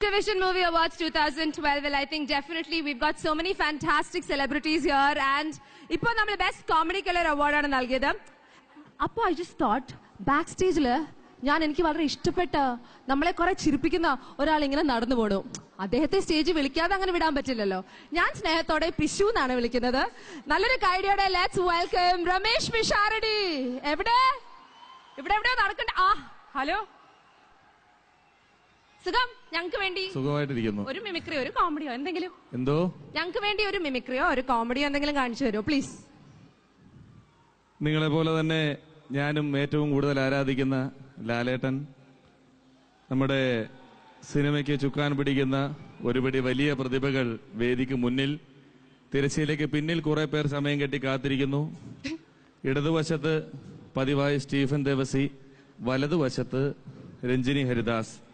Television Movie Awards 2012. Well, I think definitely we've got so many fantastic celebrities here and ഇപ്പോൾ നമ്മൾ best comedy colour അവാർഡാണ് നൽകിയത്. അപ്പോൾ I just thought back സ്റ്റേജിൽ ഞാൻ എനിക്ക് വളരെ ഇഷ്ടപ്പെട്ട നമ്മളെ കുറെ ചിരിപ്പിക്കുന്ന ഒരാൾ ഇങ്ങനെ നടന്നു പോണു. അദ്ദേഹത്തെ സ്റ്റേജ് വിളിക്കാതെ അങ്ങനെ വിടാൻ പറ്റില്ലല്ലോ. ഞാൻ സ്നേഹത്തോടെ പിശു എന്നാണ് വിളിക്കുന്നത്. നല്ലൊരു കൈഡിയോടെ ലെറ്റ്സ് വെൽക്കം രമേശ് പിഷാരടി. എവിടെ? ഇവിടെ എവിടെയോ നടക്കണ്ട. ആ ഹലോ? സുഖം? ഞങ്ങൾക്ക് വേണ്ടി സുഖമായിട്ടിരിക്കുന്നു. ഒരു മിമിക്രിയോ ഒരു കോമഡിയോ എന്തെങ്കിലും? എന്തോ? ഞങ്ങൾക്ക് വേണ്ടി ഒരു മിമിക്രിയോ ഒരു കോമഡിയോ എന്തെങ്കിലും കാണിച്ചു തരുമോ? പ്ലീസ് നിങ്ങളെ പോലെ തന്നെ ഞാനും ഏറ്റവും കൂടുതൽ ആരാധിക്കുന്ന ലാലേട്ടൻ നമ്മുടെ സിനിമയ്ക്ക് ചുക്കാൻ പിടിക്കുന്ന ഒരുപടി വലിയ പ്രതിഭകൾ വേദിക്ക് മുന്നിൽ തിരശ്ശീലയ്ക്ക് പിന്നിൽ കുറെ പേർ സമയം കെട്ടി കാത്തിരിക്കുന്നു. ഇടതുവശത്ത് പതിവായി സ്റ്റീഫൻ ദേവസി വലതുവശത്ത് രഞ്ജിനി ഹരിദാസ്.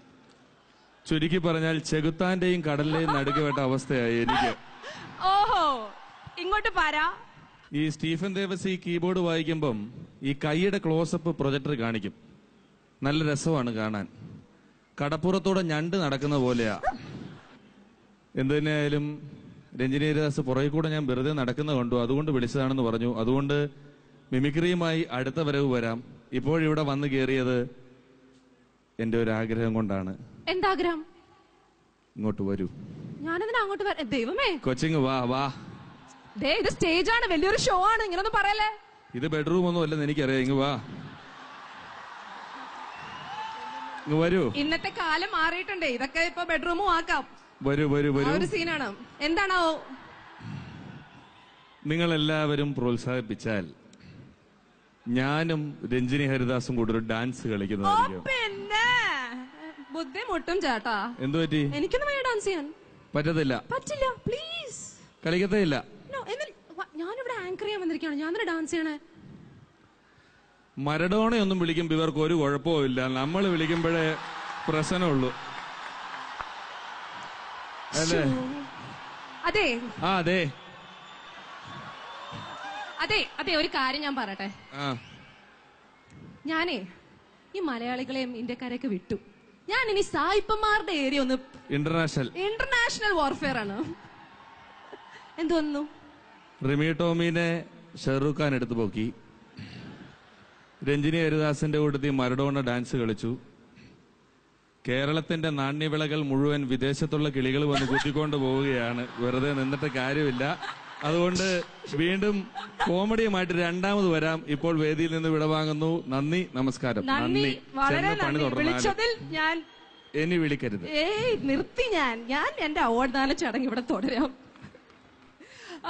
ചുരുക്കി പറഞ്ഞാൽ ചെകുത്താന്റെയും കടലിലെയും നടുക്കുവേട്ട അവസ്ഥയായി എനിക്ക്. ഓഹോ ഇങ്ങോട്ട് പാരാ. ഈ സ്റ്റീഫൻ ദേവസ് ഈ കീബോർഡ് വായിക്കുമ്പം ഈ കൈയുടെ ക്ലോസപ്പ് പ്രൊജക്ടർ കാണിക്കും. നല്ല രസമാണ് കാണാൻ. കടപ്പുറത്തൂടെ ഞണ്ട് നടക്കുന്ന പോലെയാ. എന്തു തന്നെയായാലും രഞ്ജിനി പുറകെ കൂടെ ഞാൻ വെറുതെ നടക്കുന്ന കണ്ടു. അതുകൊണ്ട് വിളിച്ചതാണെന്ന് പറഞ്ഞു. അതുകൊണ്ട് മിമിക്രിയുമായി അടുത്ത വരവ് വരാം. ഇപ്പോഴിവിടെ വന്നു കയറിയത് എന്റെ ഒരു ആഗ്രഹം കൊണ്ടാണ്. എന്താഗ്രഹം? ഇങ്ങോട്ട് വരൂ. ഞാനതിന് അങ്ങോട്ട് വരാം. ദൈവമേ. കൊച്ചിങ് വാ വാ. ദേ ഇത് സ്റ്റേജ് ആണ് വലിയൊരു ഷോ ആണ്. ഇങ്ങനൊന്നും പറയല്ലേ? ഇത് ബെഡ്റൂം ഒന്നും അല്ലെന്ന് എനിക്കറിയാം. ഇങ്ങ് വാ. ഇങ്ങ് വരൂ. ഇന്നത്തെ കാലം മാറിയിട്ടുണ്ട്. ഇതൊക്കെ ഇപ്പൊ ബെഡ്റൂമും ആക്കാം. വരൂ വരൂ ആ വരൂ ഒരു സീനാണ് എന്താണോ നിങ്ങൾ എല്ലാവരും പ്രോത്സാഹിപ്പിച്ചാൽ ഞാനും രഞ്ജിനി ഹരിദാസും കൂടെ ഒരു ഡാൻസ് കളിക്കുന്നതായിരിക്കും. പിന്നെ. ബുദ്ധി മുട്ടും ചേട്ടാ. എന്തു പറ്റി? എനിക്കൊന്നും വയ്യ ഡാൻസ് ചെയ്യാൻ പറ്റത്തില്ല. പറ്റില്ല പ്ലീസ് കളിക്കത്തേ ഇല്ല ഞാനിവിടെ ആങ്കർ ചെയ്യാൻ വന്നിരിക്കുകയാണ്. ഞാൻ ഡാൻസ് ചെയ്യണേ. മരടോണയൊന്നും വിളിക്കുമ്പോ ഇവർക്ക് ഒരു കുഴപ്പവും ഇല്ല. നമ്മൾ വിളിക്കുമ്പോഴേ പ്രശ്നമുള്ളൂ. അല്ലേ? അതെ. ആ അതെ. അതെ അതെ ഒരു കാര്യം ഞാൻ പറയട്ടെ. ഞാനേ ഈ മലയാളികളെയും ഇന്ത്യക്കാരെയൊക്കെ വിട്ടു. ഞാൻ ഇനി സായിപ്പന്മാരുടെ ഏരിയ ഒന്ന് ഇന്റർനാഷണൽ ഇന്റർനാഷണൽ വാർഫെയർ ആണ്. എന്തോന്നു റിമി ടോമിനെ ഷെറുഖ് ഖാൻ എടുത്തു പോക്കി. രഞ്ജിനി ഹരിദാസിന്റെ കൂട്ടത്തിൽ മരഡോണ ഡാൻസ് കളിച്ചു. കേരളത്തിന്റെ നാണ്യവിളകൾ മുഴുവൻ വിദേശത്തുള്ള കിളികൾ വന്ന് കുത്തിക്കൊണ്ട് പോവുകയാണ്. വെറുതെ നിന്നിട്ട് കാര്യമില്ല. അതുകൊണ്ട് വീണ്ടും കോമഡിയുമായിട്ട് രണ്ടാമത് വരാം. ഇപ്പോൾ വേദിയിൽ നിന്ന് വിടവാങ്ങുന്നു നന്ദി നമസ്കാരം. നന്ദി. വളരെ ചെന്ന് പണി നന്ദി വിളിച്ചതിൽ ഞാൻ ഇനി വിളിക്കരുത്. ഏയ് നിർത്തി ഞാൻ. ഞാൻ എന്റെ അവാർഡ് നാല ചടങ്ങ് ഇവിടെ തുടരാം.